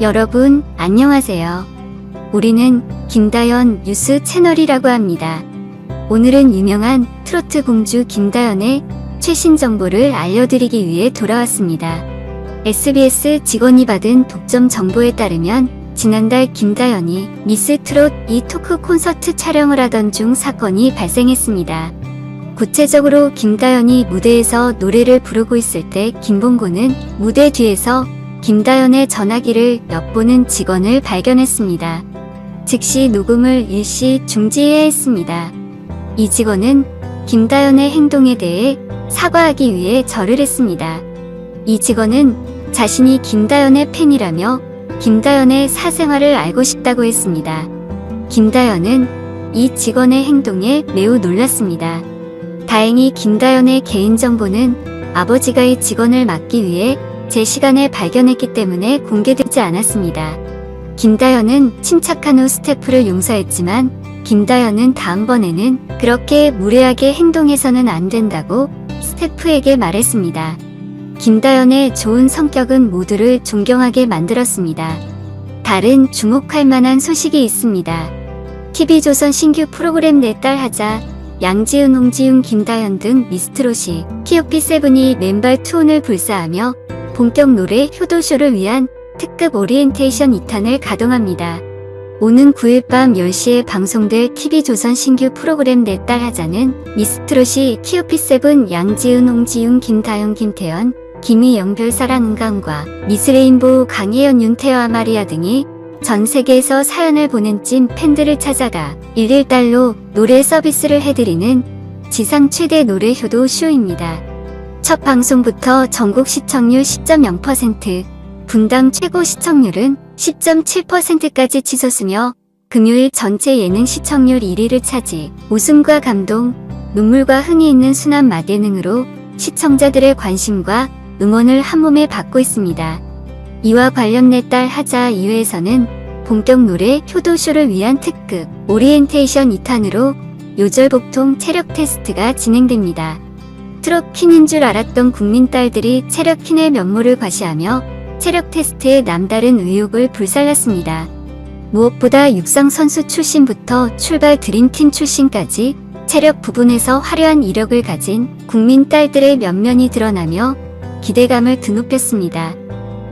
여러분, 안녕하세요. 우리는 김다연 뉴스 채널이라고 합니다. 오늘은 유명한 트로트 공주 김다연의 최신 정보를 알려드리기 위해 돌아왔습니다. SBS 직원이 받은 독점 정보에 따르면 지난달 김다연이 미스 트롯 이 토크 콘서트 촬영을 하던 중 사건이 발생했습니다. 구체적으로 김다연이 무대에서 노래를 부르고 있을 때 김봉고는 무대 뒤에서 김다연의 전화기를 엿보는 직원을 발견했습니다. 즉시 녹음을 일시 중지해야 했습니다. 이 직원은 김다연의 행동에 대해 사과하기 위해 절을 했습니다. 이 직원은 자신이 김다연의 팬이라며 김다연의 사생활을 알고 싶다고 했습니다. 김다연은 이 직원의 행동에 매우 놀랐습니다. 다행히 김다연의 개인정보는 아버지가 이 직원을 막기 위해 제 시간에 발견했기 때문에 공개되지 않았습니다. 김다연은 침착한 후 스태프를 용서했지만 김다연은 다음번에는 그렇게 무례하게 행동해서는 안 된다고 스태프에게 말했습니다. 김다연의 좋은 성격은 모두를 존경하게 만들었습니다. 다른 주목할 만한 소식이 있습니다. TV조선 신규 프로그램 내 딸 하자, 양지은, 홍지윤, 김다연 등 미스트롯이 키오피7이 맨발 투혼을 불사하며 본격 노래 효도쇼를 위한 특급 오리엔테이션 2탄을 가동합니다. 오는 9일 밤 10시에 방송될 TV조선 신규 프로그램 내 딸 하자는 미스트롯이 키오피7 양지은, 홍지윤, 김다연, 김태연, 김희영 별사랑 은강과 미스레인보우 강혜연 윤태와 마리아 등이 전 세계에서 사연을 보낸 찐 팬들을 찾아가 일일 달로 노래 서비스를 해드리는 지상 최대 노래 효도 쇼입니다. 첫 방송부터 전국 시청률 10.0%, 분당 최고 시청률은 10.7%까지 치솟으며 금요일 전체 예능 시청률 1위를 차지 웃음과 감동, 눈물과 흥이 있는 순한 맛예능으로 시청자들의 관심과 응원을 한몸에 받고 있습니다. 이와 관련 내 딸 하자 2회에서는 본격 노래 효도쇼를 위한 특급 오리엔테이션 2탄으로 요절 복통 체력 테스트가 진행됩니다. 트롯 퀸인 줄 알았던 국민 딸들이 체력 퀸의 면모를 과시하며 체력 테스트에 남다른 의욕을 불살랐습니다. 무엇보다 육상 선수 출신부터 출발 드림팀 출신까지 체력 부분에서 화려한 이력을 가진 국민 딸들의 면면이 드러나며 기대감을 드높였습니다.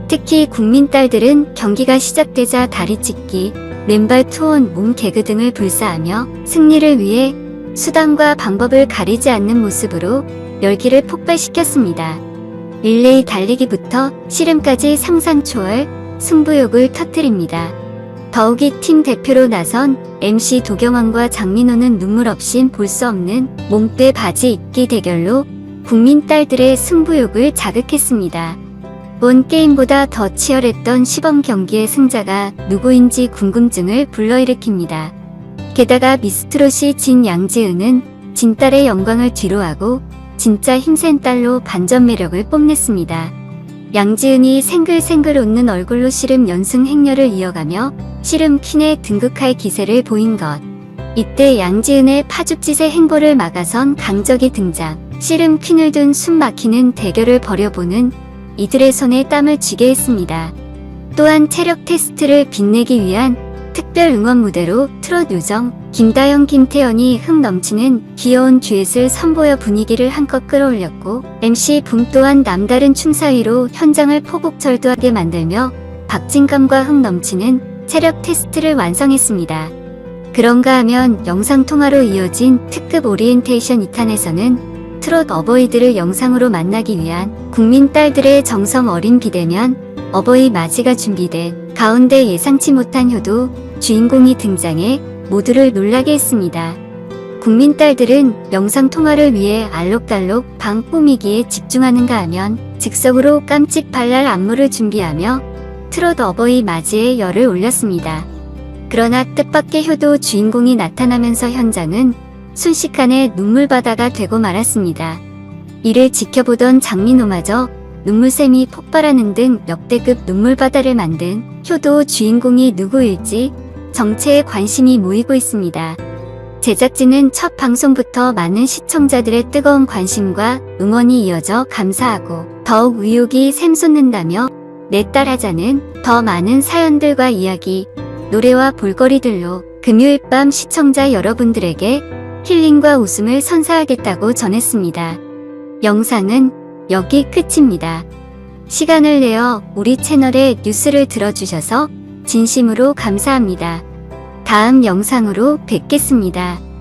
특히 국민 딸들은 경기가 시작되자 다리 찢기, 맨발 투혼, 몸 개그 등을 불사하며 승리를 위해 수단과 방법을 가리지 않는 모습으로 열기를 폭발시켰습니다. 릴레이 달리기부터 씨름까지 상상 초월 승부욕을 터뜨립니다. 더욱이 팀 대표로 나선 MC 도경환과 장민호는 눈물 없인 볼 수 없는 몸빼 바지 입기 대결로 국민 딸들의 승부욕을 자극했습니다. 본 게임보다 더 치열했던 시범 경기의 승자가 누구인지 궁금증을 불러일으킵니다. 게다가 미스트롯이 진 양지은은 진딸의 영광을 뒤로하고 진짜 힘센 딸로 반전 매력을 뽐냈습니다. 양지은이 생글생글 웃는 얼굴로 씨름 연승 행렬을 이어가며 씨름 퀸에 등극할 기세를 보인 것. 이때 양지은의 파죽짓의 행보를 막아선 강적이 등장. 씨름 퀸을 둔 숨 막히는 대결을 벌여보는 이들의 손에 땀을 쥐게 했습니다. 또한 체력 테스트를 빛내기 위한 특별 응원 무대로 트롯 요정 김다영 김태연이 흥 넘치는 귀여운 듀엣을 선보여 분위기를 한껏 끌어올렸고 MC 붐 또한 남다른 춤사위로 현장을 포곡절도하게 만들며 박진감과 흥 넘치는 체력 테스트를 완성했습니다. 그런가 하면 영상통화로 이어진 특급 오리엔테이션 2탄에서는 트롯 어버이들을 영상으로 만나기 위한 국민 딸들의 정성 어린 기대면 어버이 맞이가 준비된 가운데 예상치 못한 효도 주인공이 등장해 모두를 놀라게 했습니다. 국민 딸들은 영상 통화를 위해 알록달록 방 꾸미기에 집중하는가 하면 즉석으로 깜찍 발랄 안무를 준비하며 트롯 어버이 맞이에 열을 올렸습니다. 그러나 뜻밖의 효도 주인공이 나타나면서 현장은 순식간에 눈물바다가 되고 말았습니다. 이를 지켜보던 장민호마저 눈물샘이 폭발하는 등 역대급 눈물바다를 만든 효도 주인공이 누구일지 정체에 관심이 모이고 있습니다. 제작진은 첫 방송부터 많은 시청자들의 뜨거운 관심과 응원이 이어져 감사하고 더욱 의욕이 샘솟는다며 내 딸 하자는 더 많은 사연들과 이야기, 노래와 볼거리들로 금요일 밤 시청자 여러분들에게 힐링과 웃음을 선사하겠다고 전했습니다. 영상은 여기 끝입니다. 시간을 내어 우리 채널의 뉴스를 들어주셔서 진심으로 감사합니다. 다음 영상으로 뵙겠습니다.